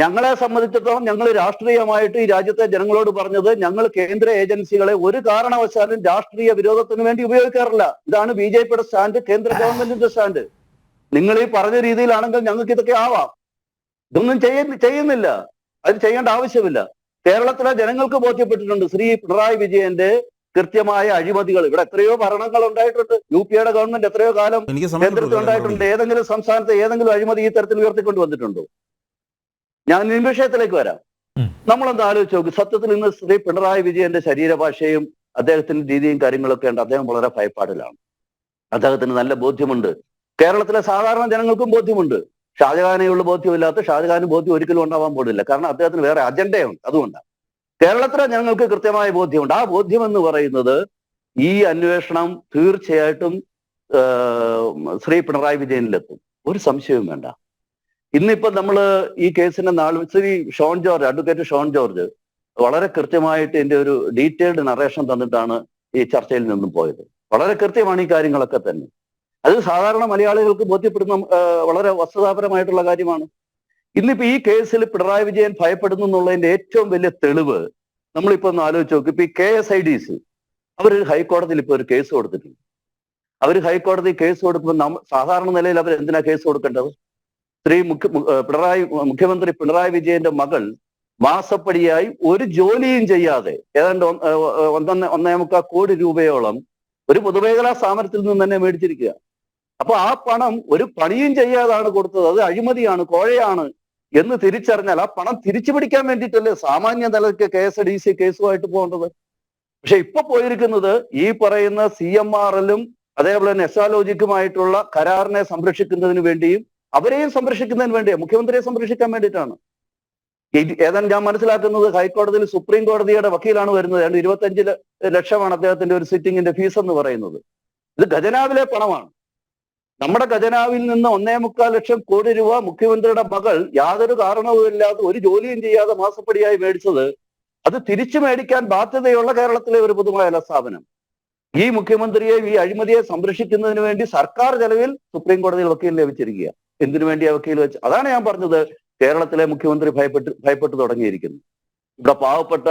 ഞങ്ങളെ സംബന്ധിച്ചിടത്തോളം ഞങ്ങൾ രാഷ്ട്രീയമായിട്ട് ഈ രാജ്യത്തെ ജനങ്ങളോട് പറഞ്ഞത് ഞങ്ങൾ കേന്ദ്ര ഏജൻസികളെ ഒരു കാരണവശാലും രാഷ്ട്രീയ വിരോധത്തിന് വേണ്ടി ഉപയോഗിക്കാറില്ല. ഇതാണ് ബി ജെ പിയുടെ സ്റ്റാൻഡ് കേന്ദ്ര ഗവൺമെന്റിന്റെ സ്റ്റാൻഡ്. നിങ്ങൾ ഈ പറഞ്ഞ രീതിയിലാണെങ്കിൽ ഞങ്ങൾക്ക് ഇതൊക്കെ ആവാം. ഇതൊന്നും ചെയ്യ ചെയ്യുന്നില്ല. അത് ചെയ്യേണ്ട ആവശ്യമില്ല. കേരളത്തിലെ ജനങ്ങൾക്ക് ബോധ്യപ്പെട്ടിട്ടുണ്ട് ശ്രീ പിണറായി വിജയന്റെ കൃത്യമായ അഴിമതികൾ. ഇവിടെ എത്രയോ ഭരണങ്ങൾ ഉണ്ടായിട്ടുണ്ട്. യു പിയുടെ ഗവൺമെന്റ് എത്രയോ കാലം കേന്ദ്രത്തിൽ ഉണ്ടായിട്ടുണ്ട്. ഏതെങ്കിലും സംസ്ഥാനത്ത് ഏതെങ്കിലും അഴിമതി ഈ തരത്തിൽ ഉയർത്തിക്കൊണ്ട് വന്നിട്ടുണ്ടോ ഞാൻ നിയമ വിഷയത്തിലേക്ക് വരാം. നമ്മൾ നമ്മളെന്താ ആലോചിച്ച് നോക്ക്? സത്യത്തിൽ ഇന്ന് ശ്രീ പിണറായി വിജയന്റെ ശരീരഭാഷയും അദ്ദേഹത്തിന്റെ രീതിയും കാര്യങ്ങളൊക്കെ ഉണ്ട് അദ്ദേഹം വളരെ ഭയപ്പാടിലാണ്. അദ്ദേഹത്തിന് നല്ല ബോധ്യമുണ്ട്. കേരളത്തിലെ സാധാരണ ജനങ്ങൾക്കും ബോധ്യമുണ്ട്. ഷാജഹാനെയുള്ള ബോധ്യമില്ലാത്ത ഷാജഹാന് ബോധ്യം ഒരിക്കലും ഉണ്ടാവാൻ പോടില്ല കാരണം അദ്ദേഹത്തിന് വേറെ അജണ്ടയുണ്ട്. അതുകൊണ്ടാണ്. കേരളത്തിലെ ജനങ്ങൾക്ക് കൃത്യമായ ബോധ്യമുണ്ട്. ആ ബോധ്യം എന്ന് പറയുന്നത് ഈ അന്വേഷണം തീർച്ചയായിട്ടും ശ്രീ പിണറായി വിജയനിലെത്തും. ഒരു സംശയവും വേണ്ട. ഇന്നിപ്പോ നമ്മൾ ഈ കേസിന്റെ നാൾ ശ്രീ ഷോൺ ജോർജ് അഡ്വക്കേറ്റ് ഷോൺ ജോർജ് വളരെ കൃത്യമായിട്ട് എന്റെ ഒരു ഡീറ്റെയിൽഡ് നറേഷൻ തന്നിട്ടാണ് ഈ ചർച്ചയിൽ നിന്നും പോയത്. വളരെ കൃത്യമാണ് ഈ കാര്യങ്ങളൊക്കെ തന്നെ. അത് സാധാരണ മലയാളികൾക്ക് ബോധ്യപ്പെടുന്ന വളരെ വസ്തുതാപരമായിട്ടുള്ള കാര്യമാണ്. ഇന്നിപ്പോ ഈ കേസിൽ പിണറായി വിജയൻ ഭയപ്പെടുന്നു എന്നുള്ളതിന്റെ ഏറ്റവും വലിയ തെളിവ് നമ്മളിപ്പോ ഒന്ന് ആലോചിച്ച് നോക്കും. ഇപ്പൊ ഈ K S I D C അവർ ഹൈക്കോടതിയിൽ ഇപ്പൊ ഒരു കേസ് കൊടുത്തിട്ടുണ്ട്. അവർ ഹൈക്കോടതി കേസ് കൊടുക്കുമ്പോൾ സാധാരണ നിലയിൽ അവർ എന്തിനാ കേസ് കൊടുക്കേണ്ടത്? ശ്രീ മുഖ്യ പിണറായി മുഖ്യമന്ത്രി പിണറായി വിജയന്റെ മകൾ മാസപ്പടിയായി ഒരു ജോലിയും ചെയ്യാതെ ഏതാണ്ട് ഒന്ന ഒന്നൊന്ന് ഒന്നേ മുക്കാൽ കോടി രൂപയോളം ഒരു പൊതുമേഖലാ സ്ഥാപനത്തിൽ നിന്ന് തന്നെ മേടിച്ചിരിക്കുക. അപ്പൊ ആ പണം ഒരു പണിയും ചെയ്യാതാണ് കൊടുത്തത്. അത് അഴിമതിയാണ് കോഴയാണ് എന്ന് തിരിച്ചറിഞ്ഞാൽ ആ പണം തിരിച്ചു പിടിക്കാൻ വേണ്ടിയിട്ടല്ലേ സാമാന്യ നിലയ്ക്ക് കെ എസ് ഡി സി കേസുമായിട്ട് പോകേണ്ടത്? പക്ഷെ ഇപ്പൊ പോയിരിക്കുന്നത് ഈ പറയുന്ന സി എം ആർ എല്ലും അതേപോലെ തന്നെ എസ്ആലോജിക്കുമായിട്ടുള്ള കരാറിനെ സംരക്ഷിക്കുന്നതിന് വേണ്ടിയും അവരെയും സംരക്ഷിക്കുന്നതിന് വേണ്ടിയാണ് മുഖ്യമന്ത്രിയെ സംരക്ഷിക്കാൻ വേണ്ടിയിട്ടാണ്. ഏതാണ്ട് ഞാൻ മനസ്സിലാക്കുന്നത് ഹൈക്കോടതിയിൽ സുപ്രീം കോടതിയുടെ വക്കീലാണ് വരുന്നത്. ഏതാണ്ട് ഇരുപത്തഞ്ച് ലക്ഷമാണ് അദ്ദേഹത്തിന്റെ ഒരു സിറ്റിംഗിന്റെ ഫീസ് എന്ന് പറയുന്നത്. ഇത് ഖജനാവിലെ പണമാണ്. നമ്മുടെ ഖജനാവിൽ നിന്ന് ഒന്നേ മുക്കാൽ ലക്ഷം കോടി രൂപ മുഖ്യമന്ത്രിയുടെ മകൾ യാതൊരു കാരണവുമില്ലാതെ ഒരു ജോലിയും ചെയ്യാതെ മാസപ്പടിയായി മേടിച്ചത് അത് തിരിച്ചു മേടിക്കാൻ ബാധ്യതയുള്ള കേരളത്തിലെ ഒരു പൊതുമേഖലാ സ്ഥാപനം. ഈ മുഖ്യമന്ത്രിയെ ഈ അഴിമതിയെ സംരക്ഷിക്കുന്നതിന് വേണ്ടി സർക്കാർ ചെലവിൽ സുപ്രീം കോടതിയിൽ വക്കീൽ ലഭിച്ചിരിക്കുക എന്തിനു വേണ്ടി വക്കീൽ വെച്ച് അതാണ് ഞാൻ പറഞ്ഞത് കേരളത്തിലെ മുഖ്യമന്ത്രി ഭയപ്പെട്ട് ഭയപ്പെട്ടു തുടങ്ങിയിരിക്കുന്നു. ഇവിടെ പാവപ്പെട്ട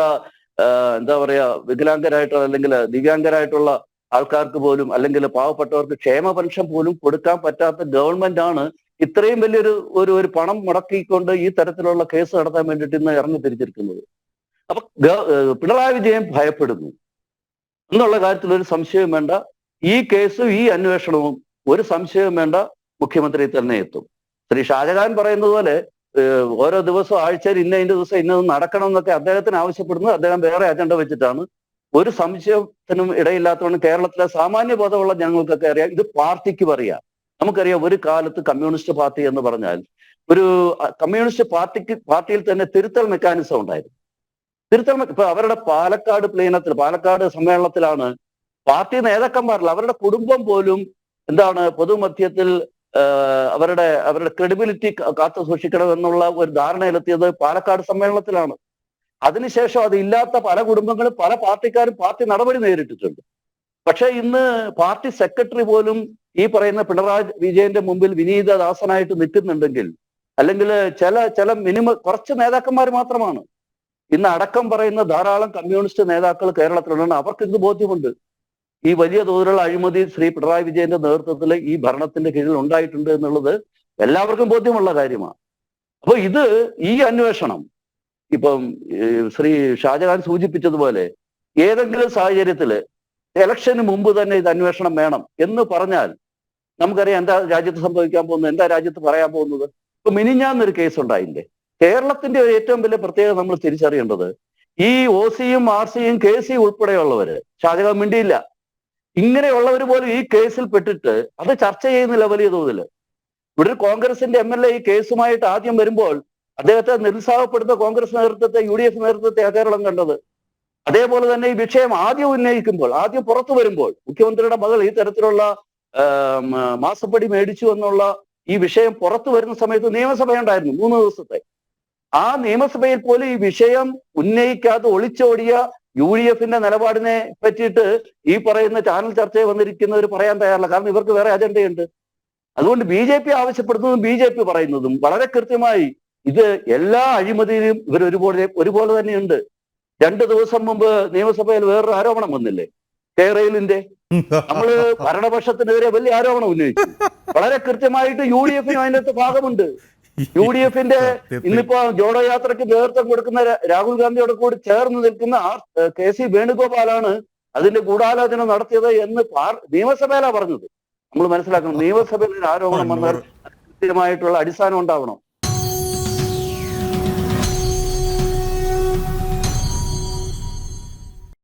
എന്താ പറയാ വികലാംഗരായിട്ടുള്ള അല്ലെങ്കിൽ ദിവ്യാംഗരായിട്ടുള്ള ആൾക്കാർക്ക് പോലും അല്ലെങ്കിൽ പാവപ്പെട്ടവർക്ക് ക്ഷേമ പെൻഷൻ പോലും കൊടുക്കാൻ പറ്റാത്ത ഗവൺമെന്റ് ആണ് ഇത്രയും വലിയൊരു ഒരു ഒരു പണം മുടക്കിക്കൊണ്ട് ഈ തരത്തിലുള്ള കേസ് നടത്താൻ വേണ്ടിയിട്ട് ഇന്ന് ഇറങ്ങി തിരിച്ചിരിക്കുന്നത്. അപ്പൊ പിണറായി വിജയൻ ഭയപ്പെടുന്നു. എന്നുള്ള കാര്യത്തിൽ ഒരു സംശയവും വേണ്ട. ഈ കേസും ഈ അന്വേഷണവും ഒരു സംശയവും വേണ്ട. മുഖ്യമന്ത്രി തന്നെ എത്തും. ശ്രീ ഷാജഹാൻ പറയുന്നത് പോലെ ഓരോ ദിവസവും ആഴ്ചയിൽ ഇന്ന ഇന്ന ദിവസം ഇന്നത് നടക്കണം എന്നൊക്കെ അദ്ദേഹത്തിന് ആവശ്യപ്പെടുന്നത് അദ്ദേഹം വേറെ അജണ്ട വെച്ചിട്ടാണ്. ഒരു സംശയത്തിനും ഇടയില്ലാത്തതുകൊണ്ട് കേരളത്തിലെ സാമാന്യ ബോധമുള്ള ഞങ്ങൾക്കൊക്കെ അറിയാം ഇത് പാർട്ടിക്ക് പറയാം നമുക്കറിയാം ഒരു കാലത്ത് കമ്മ്യൂണിസ്റ്റ് പാർട്ടി എന്ന് പറഞ്ഞാൽ ഒരു കമ്മ്യൂണിസ്റ്റ് പാർട്ടിക്ക് പാർട്ടിയിൽ തന്നെ തിരുത്തൽ മെക്കാനിസം ഉണ്ടായിരുന്നു. തിരുത്തൽ ഇപ്പൊ അവരുടെ പാലക്കാട് പ്ലീനത്തിൽ പാലക്കാട് സമ്മേളനത്തിലാണ് പാർട്ടി നേതാക്കന്മാരിൽ അവരുടെ കുടുംബം പോലും എന്താണ് പൊതുമധ്യത്തിൽ അവരുടെ അവരുടെ ക്രെഡിബിലിറ്റി കാത്തു സൂക്ഷിക്കണം എന്നുള്ള ഒരു ധാരണയിലെത്തിയത് പാലക്കാട് സമ്മേളനത്തിലാണ്. അതിനുശേഷം അത് ഇല്ലാത്ത പല കുടുംബങ്ങളും പല പാർട്ടിക്കാരും പാർട്ടി നടപടി നേരിട്ടിട്ടുണ്ട്. പക്ഷെ ഇന്ന് പാർട്ടി സെക്രട്ടറി പോലും ഈ പറയുന്ന പിണറായി വിജയന്റെ മുമ്പിൽ വിനീതദാസനായിട്ട് നിൽക്കുന്നുണ്ടെങ്കിൽ അല്ലെങ്കിൽ ചില ചില മിനിമം കുറച്ച് നേതാക്കന്മാർ മാത്രമാണ്. ഇന്ന് അടക്കം പറയുന്ന ധാരാളം കമ്മ്യൂണിസ്റ്റ് നേതാക്കൾ കേരളത്തിലുണ്ടാണ് അവർക്ക് ഇത് ബോധ്യമുണ്ട്? ഈ വലിയ തോതിലുള്ള അഴിമതി ശ്രീ പിണറായി വിജയന്റെ നേതൃത്വത്തിൽ ഈ ഭരണത്തിന്റെ കീഴിൽ ഉണ്ടായിട്ടുണ്ട് എന്നുള്ളത് എല്ലാവർക്കും ബോധ്യമുള്ള കാര്യമാണ്. അപ്പൊ ഇത് ഈ അന്വേഷണം ഇപ്പം ശ്രീ ഷാജഹാൻ സൂചിപ്പിച്ചതുപോലെ ഏതെങ്കിലും സാഹചര്യത്തിൽ ഇലക്ഷന് മുമ്പ് തന്നെ ഇത് അന്വേഷണം വേണം എന്ന് പറഞ്ഞാൽ നമുക്കറിയാം എന്താ രാജ്യത്ത് സംഭവിക്കാൻ പോകുന്നത് എന്താ രാജ്യത്ത് പറയാൻ പോകുന്നത്? ഇപ്പൊ മിനിഞ്ഞാന്നൊരു കേസ് ഉണ്ടായില്ലേ? കേരളത്തിന്റെ ഏറ്റവും വലിയ പ്രത്യേകത നമ്മൾ തിരിച്ചറിയേണ്ടത് ഈ ഒ സിയും ആർ സിയും കെ സിയും ഉൾപ്പെടെയുള്ളവര് ഷാജഹാൻ മിണ്ടിയില്ല ഇങ്ങനെയുള്ളവർ പോലും ഈ കേസിൽ പെട്ടിട്ട് അത് ചർച്ച ചെയ്യുന്നില്ല വലിയ തോതിൽ ഇവിടെ ഒരു കോൺഗ്രസിന്റെ എം എൽ എ ഈ കേസുമായിട്ട് ആദ്യം വരുമ്പോൾ അദ്ദേഹത്തെ നിരുത്സാഹപ്പെടുന്ന കോൺഗ്രസ് നേതൃത്വത്തെ യു ഡി എഫ് നേതൃത്വത്തെ കേരളം കണ്ടത്. അതേപോലെ തന്നെ ഈ വിഷയം ആദ്യം ഉന്നയിക്കുമ്പോൾ ആദ്യം പുറത്തു വരുമ്പോൾ മുഖ്യമന്ത്രിയുടെ മകൾ ഈ തരത്തിലുള്ള മാസപ്പടി മേടിച്ചു എന്നുള്ള ഈ വിഷയം പുറത്തു വരുന്ന സമയത്ത് നിയമസഭ ഉണ്ടായിരുന്നു മൂന്ന് ദിവസത്തെ. ആ നിയമസഭയിൽ പോലും ഈ വിഷയം ഉന്നയിക്കാതെ ഒളിച്ചോടിയ യു ഡി എഫിന്റെ നിലപാടിനെ പറ്റിയിട്ട് ഈ പറയുന്ന ചാനൽ ചർച്ചയിൽ വന്നിരിക്കുന്നവർ പറയാൻ തയ്യാറില്ല. കാരണം ഇവർക്ക് വേറെ അജണ്ടയുണ്ട്. അതുകൊണ്ട് ബി ജെ പി ആവശ്യപ്പെടുന്നതും ബി ജെ പി പറയുന്നതും വളരെ കൃത്യമായി ഇത് എല്ലാ അഴിമതിയിലും ഇവർ ഒരുപോലെ ഒരുപോലെ തന്നെയുണ്ട്. രണ്ട് ദിവസം മുമ്പ് നിയമസഭയിൽ വേറൊരു ആരോപണം വന്നില്ലേ? കേരളിന്റെ. നമ്മൾ ഭരണപക്ഷത്തിനെതിരെ വലിയ ആരോപണം ഉന്നയിച്ചു. വളരെ കൃത്യമായിട്ട് യു ഡി എഫിനും അതിനകത്ത് ഭാഗമുണ്ട്. യു ഡി എഫിന്റെ ഇന്നിപ്പോ ജോഡോ യാത്രയ്ക്ക് നേതൃത്വം കൊടുക്കുന്ന രാഹുൽ ഗാന്ധിയോട് കൂടി ചേർന്ന് നിൽക്കുന്ന ആർ കെ സി വേണുഗോപാലാണ് അതിന്റെ ഗൂഢാലോചന നടത്തിയത് എന്ന് നിയമസഭയിലാണ് നിയമസഭയിലാ പറഞ്ഞത്. നമ്മൾ മനസ്സിലാക്കണം നിയമസഭയിൽ ആരോപണം വന്നാൽ കൃത്യമായിട്ടുള്ള അടിസ്ഥാനം ഉണ്ടാവണം.